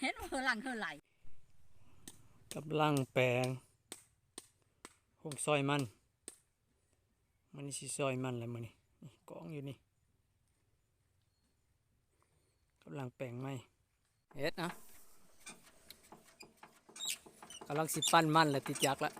เห็นเฮอหลังเฮอไหลกำลังแปลงหงซอยมัน มันนี่สิซอยมันแล้วมันนี่นี่กองอยู่นี่กำลังแปลงไหมเฮ็ดนะกำลังสิปั้นมันแล้วติดยักษ์ละ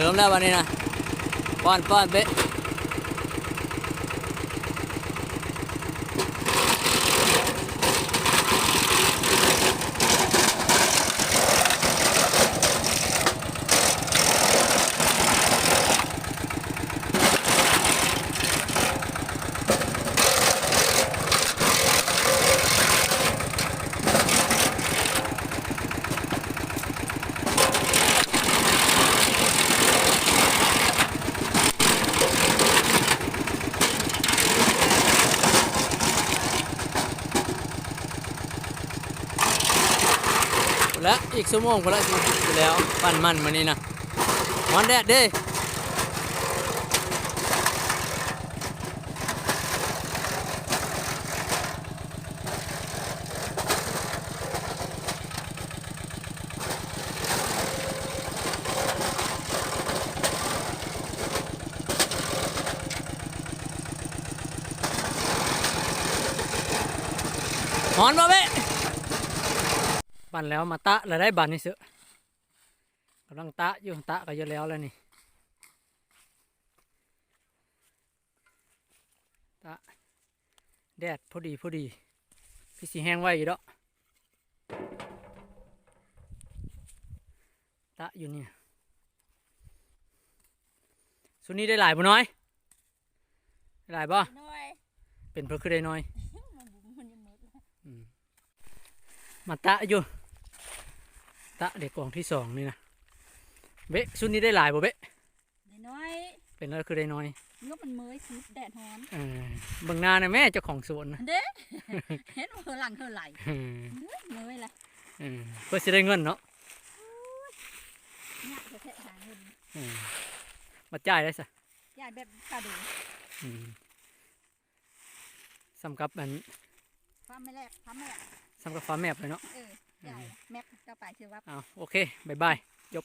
เหลือมแล้ววันนี้นะป้อนป้อนเบ๊ะ และอีกชั่วโมงพอละสิอยู่แล้วปั้นมันมานี่นะฮอนแดดเด้ฮอนบ่เบ๊ะปั่นแล้วมาตะแล้วได้บันนี่เสือกำลังตะอยู่ตะก็เยอะแล้วแล้วนี่ตะแดดพอดีพอดี พี่สีแห้งไว้อยู่ดอกตะอยู่นี่สุดนี้ได้หลายบ่น้อยได้หลายบ่น้อยเป็นเพราะคือได้น้อยมันบุมันยังหมดแล้วมาตะอยู่ ตะเด็กกล่องที่สองนี่นะเบะชุดนี้ได้หลายบ่เบะได้น้อย เป็นแล้วคือได้น้อยงบมันเมยสุดแดดฮ้อนเออเบิ่งหน้านะแม่เจ้าของสวนนะเด้เห็นว่าเฮอหลังเฮอไหลเออเมยละเออเพื่อสิได้เงินเนาะเนี่ยจะแทะหาเงินเออมาจ่ายได้ซะยายแบบกระดูอืมสำกับอันฟ้าไม่แลกฟ้าแม่สำกับฟ้าแมบเลยเนาะ เออยายแม็กเจ้าไปชื่อว่า เอาโอเคบายบายจบ